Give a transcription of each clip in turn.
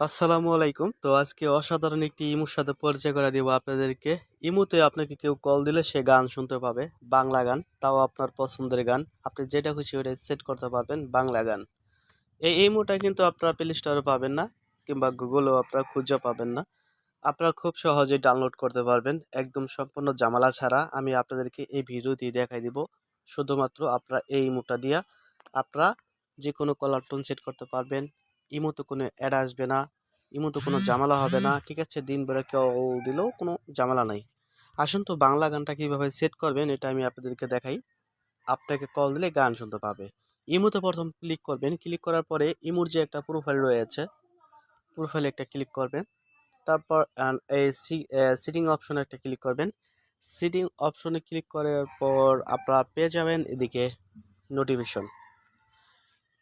আসসালামু আলাইকুম। তো আজকে অসাধারণ একটি ইমুর সাথে পরিচয় করে দিব আপনাদেরকে। ইমুতে আপনাকে কেউ কল দিলে সে গান শুনতে পাবে, বাংলা গান, তাও আপনার পছন্দের গান। আপনি যেটা খুশি ওটা সেট করতে পারবেন, বাংলা গান। এই ইমুটা কিন্তু আপনারা প্লে স্টোরে পাবেন না, কিংবা গুগলেও আপনারা খুঁজে পাবেন না। আপনারা খুব সহজেই ডাউনলোড করতে পারবেন। একদম সম্পূর্ণ জামালা ছাড়া আমি আপনাদেরকে এই ভিডিও দিয়ে দেখাই দিব। শুধুমাত্র আপনারা এই ইমুটা দিয়া আপনারা যে কোনো কলার টোন সেট করতে পারবেন। ইমোতে কোনো অ্যাড আসবে না ইমোতে কোনো ঝামেলা হবে না ঠিক আছে? দিন বেলা কেউ দিলেও কোনো ঝামেলা নাই। আসুন তো বাংলা গানটা কীভাবে সেট করবেন এটা আমি আপনাদেরকে দেখাই। আপনাকে কল দিলে গান শুনতে পাবে। ইমোতে প্রথম ক্লিক করবেন। ক্লিক করার পরে ইমোর যে একটা প্রোফাইল রয়েছে প্রোফাইলে একটা ক্লিক করবেন। তারপর এই সিটিং অপশনে একটা ক্লিক করবেন। সিটিং অপশনে ক্লিক করার পর আপনারা পেয়ে যাবেন এদিকে নোটিফিকেশন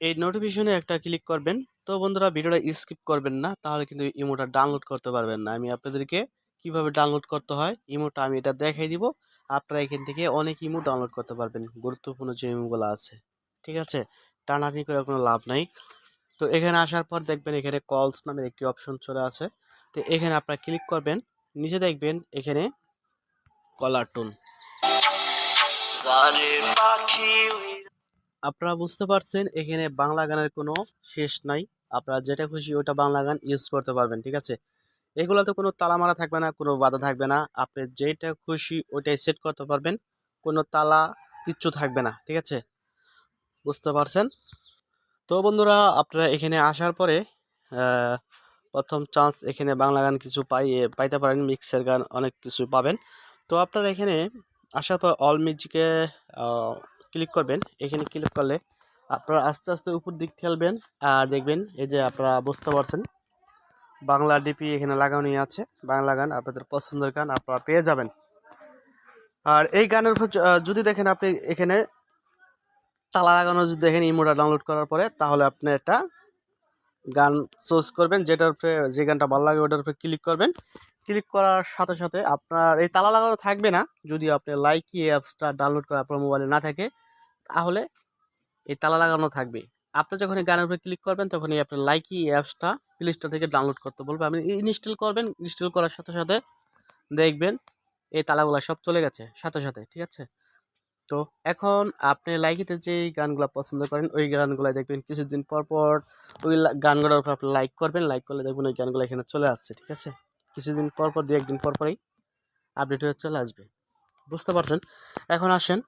এই নোটিফিকেশনে একটা ক্লিক করবেন। তো বন্ধুরা ভিডিওটা স্কিপ করবেন না তাহলে কিন্তু ইমোটা ডাউনলোড করতে পারবেন না। আমি আপনাদেরকে কীভাবে ডাউনলোড করতে হয় ইমোটা আমি এটা দেখাই দিব। আপনারা এখান থেকে অনেক ইমো ডাউনলোড করতে পারবেন গুরুত্বপূর্ণ যে ইমোগুলো আছে। ঠিক আছে? টানাটানি করে কোনো লাভ নাই। তো এখানে আসার পর দেখবেন এখানে কলস নামের একটি অপশন চলে আছে। তো এখানে আপনারা ক্লিক করবেন নিচে দেখবেন এখানে কলার টোন আপনারা বুঝতে পারছেন এখানে বাংলা গানের কোনো শেষ নাই। আপনারা যেটা খুশি ওটা বাংলা গান ইউজ করতে পারবেন, ঠিক আছে? এগুলোতে কোনো তালা মারা থাকবে না, কোনো বাধা থাকবে না। আপনি যেটা খুশি ওটাই সেট করতে পারবেন, কোনো তালা কিচ্ছু থাকবে না, ঠিক আছে? বুঝতে পারছেন? তো বন্ধুরা, আপনারা এখানে আসার পরে প্রথম চান্স এখানে বাংলা গান কিছু পাই পাইতে পারেন মিক্সের গান অনেক কিছু পাবেন। তো আপনারা এখানে আসার পর অল মিউজিকে ক্লিক করবেন। এখানে ক্লিক করলে আপনারা আস্তে আস্তে উপর দিক ঠেলবেন আর দেখবেন এই যে আপনারা বুঝতে পারছেন, বাংলা ডিপি এখানে লাগানো আছে, বাংলা গান আপনাদের পছন্দের গান আপনারা পেয়ে যাবেন। আর এই গানের যদি দেখেন আপনি এখানে তালা লাগানো, যদি দেখেন ইমোটা ডাউনলোড করার পরে, তাহলে আপনি একটা গান চুজ করবেন, যেটার উপরে যে গানটা ভালো লাগে ওটার উপরে ক্লিক করবেন। ক্লিক করার সাথে সাথে আপনার এই তালা লাগানো থাকবে না। যদি আপনি লাইকি অ্যাপসটা ডাউনলোড করে আপনার মোবাইলে না থাকে, তাহলে এই তালা লাগানো থাকবে। আপনি যখন এই গানের উপরে ক্লিক করবেন, তখন এই আপনার লাইকি অ্যাপসটা প্লে স্টোর থেকে ডাউনলোড করতে বলবে। আপনি ইনস্টল করবেন ইনস্টল করার সাথে সাথে দেখবেন এই তালাগুলো সব চলে গেছে সাথে সাথে, ঠিক আছে? তো এখন আপনি লাইকিতে যে গানগুলো পছন্দ করেন, ওই গানগুলো দেখবেন কিছুদিন পর পর ওই গানগুলোর উপর আপনি লাইক করবেন। লাইক করলে দেখবেন ওই গানগুলো এখানে চলে আসছে, ঠিক আছে? কিছুদিন পর পর দু একদিন পর পরেই আপডেট হয়ে চলে আসবে। বুঝতে পারছেন? এখন আসেন,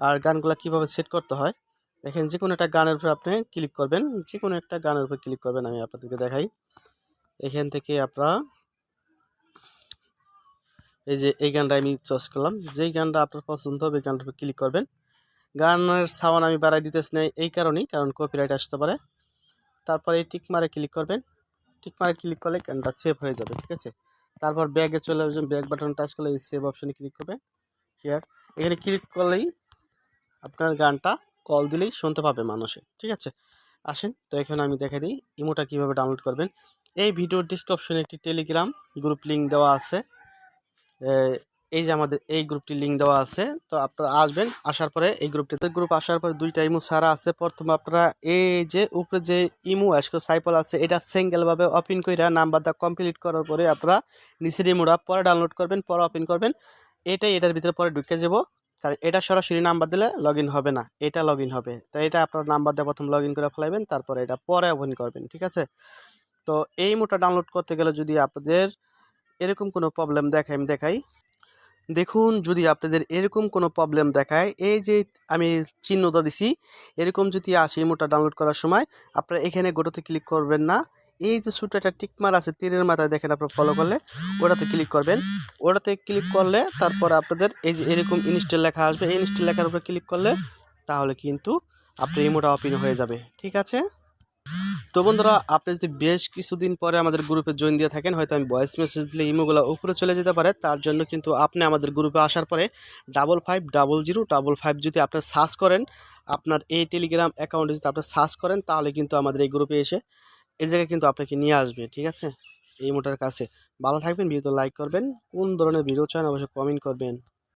আর গানগুলো কীভাবে সেট করতে হয়? দেখেন যে কোনো একটা গানের উপর আপনি ক্লিক করবেন যে কোনো একটা গানের উপর ক্লিক করবেন, আমি আপনাদেরকে দেখাই। এখান থেকে আপনারা এই যে এই গানটা আমি চয়েস করলাম, যেই গানটা আপনার পছন্দ হবে গানটার উপর ক্লিক করবেন। গানের সাউন্ড আমি বাড়াই দিতেছি না এই কারণেই, কারণ কপিরাইট আসতে পারে। তারপর এই টিক মারে ক্লিক করবেন। টিক মারে ক্লিক করলে গানটা সেভ হয়ে যাবে, ঠিক আছে? তারপর ব্যাগে চলে আসবেন ব্যাগ বাটন টাচ করলে এই সেভ অপশানে ক্লিক করবেন। শেয়ার এখানে ক্লিক করলেই আপনার গানটা কল দিলেই শুনতে পাবে মানুষে, ঠিক আছে? আসেন, তো এখানে আমি দেখে দিই ইমোটা কীভাবে ডাউনলোড করবেন। এই ভিডিওর ডিসক্রিপশনে একটি টেলিগ্রাম গ্রুপ লিঙ্ক দেওয়া আছে। এই যে আমাদের এই গ্রুপটি লিঙ্ক দেওয়া আছে, তো আপনারা আসবেন, আসার পরে এই গ্রুপটিতে গ্রুপ আসার পরে দুইটা ইমো সারা আছে। প্রথম আপনারা এই যে উপরে যে ইমো আসকো সাইপল আছে, এটা সিঙ্গেলভাবে ওপেন করে নাম্বারটা কমপ্লিট করার পরে আপনারা নিচের ইমোটা পরে ডাউনলোড করবেন, পরে ওপেন করবেন। এটাই এটার ভিতরে পরে ঢুকে যাব। কারণ এটা সরাসরি নাম্বার দিলে লগ হবে না, এটা লগ হবে। তাই এটা আপনার নাম্বার দিয়ে প্রথম লগ করে ফেলাইবেন, তারপরে এটা পরে ওপেন করবেন, ঠিক আছে? তো এই মোটা ডাউনলোড করতে গেলে যদি আপনাদের এরকম কোনো প্রবলেম দেখায়, আমি দেখাই। দেখুন, যদি আপনাদের এরকম কোনো প্রবলেম দেখায়, এই যে আমি চিহ্নটা দিছি, এরকম যদি আসে মোটা ডাউনলোড করার সময়, আপনারা এখানে গোটাতে ক্লিক করবেন না। এই যে ছোটো একটা টিকমার আছে তীরের মাথায় দেখেন আপনার ফলো করলে, ওটাতে ক্লিক করবেন। ওটাতে ক্লিক করলে তারপর আপনাদের এই যে এরকম ইনস্টল লেখা আসবে, এই ইনস্টল লেখার উপরে ক্লিক করলে তাহলে কিন্তু আপনার ইমোটা ওপেন হয়ে যাবে, ঠিক আছে? তো বন্ধুরা, আপনি যদি বেশ কিছুদিন পরে আমাদের গ্রুপে জয়েন দিয়ে থাকেন, হয়তো আমি ভয়েস মেসেজ দিলে ইমোগুলো উপরে চলে যেতে পারে, তার জন্য কিন্তু আপনি আমাদের গ্রুপে আসার পরে double five double zero double five যদি আপনি সার্চ করেন, আপনার এই টেলিগ্রাম অ্যাকাউন্টে যদি আপনি সার্চ করেন, তাহলে কিন্তু আমাদের এই গ্রুপে এসে এই জায়গায় কিন্তু আপনাকে নিয়ে আসবে, ঠিক আছে? এই মোটার কাছে। ভালো থাকবেন ভিডিও লাইক করবেন। কোন ধরনের ভিডিও চান অবশ্যই কমেন্ট করবেন।